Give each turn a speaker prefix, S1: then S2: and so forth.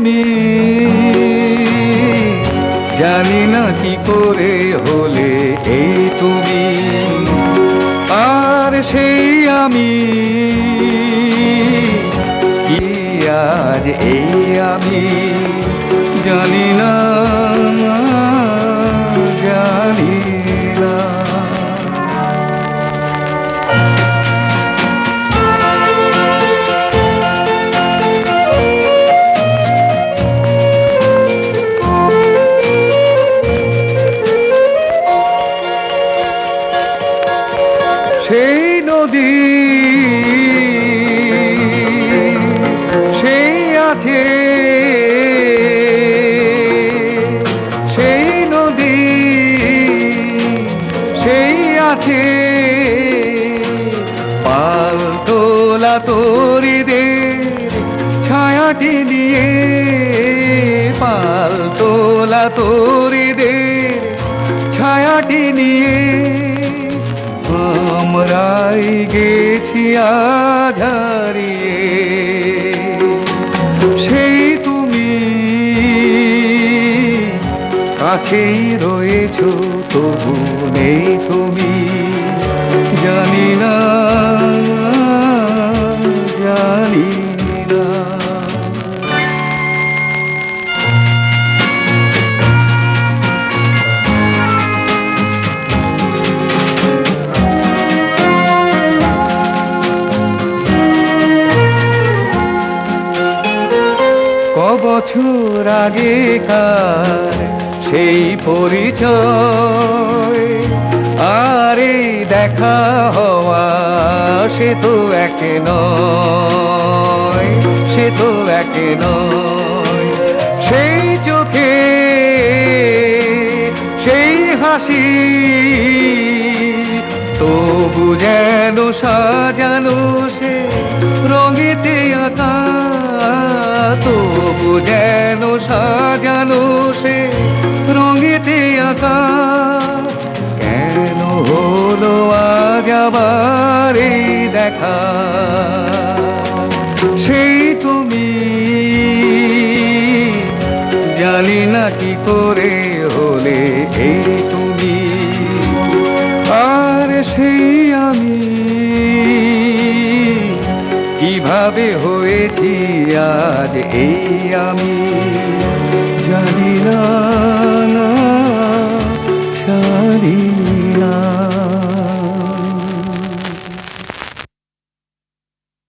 S1: তুমি। জানি না কি করে হলে এই তুমি। আর সেই আমি। কি আজ এই আমি? জানি না সেই নদী, সেই আছে, সেই নদী, সেই আছে। পাল তোলা তরিদের ছায়াটি নিয়ে, পাল তোলা তরিদের ছায়াটি নিয়ে আমরাই গেছি আধারিয়ে। সেই তুমি কাছেই রয়েছ তবু নেই তুমি। জানি না কবছর আগেকার সেই পরিচয়। আরে দেখা হওয়া, সে তো এক নয়, সে তো এক নয়। সেই চোখে, সেই হাসি, তবু যেন সাজানো সে রঙেতে আঁকা। আবার দেখা। সেই তুমি জানি না কি করে হলে এই তুমি। আর সেই আমি কীভাবে হয়েছি আজ এই আমি জানি না, সারি না।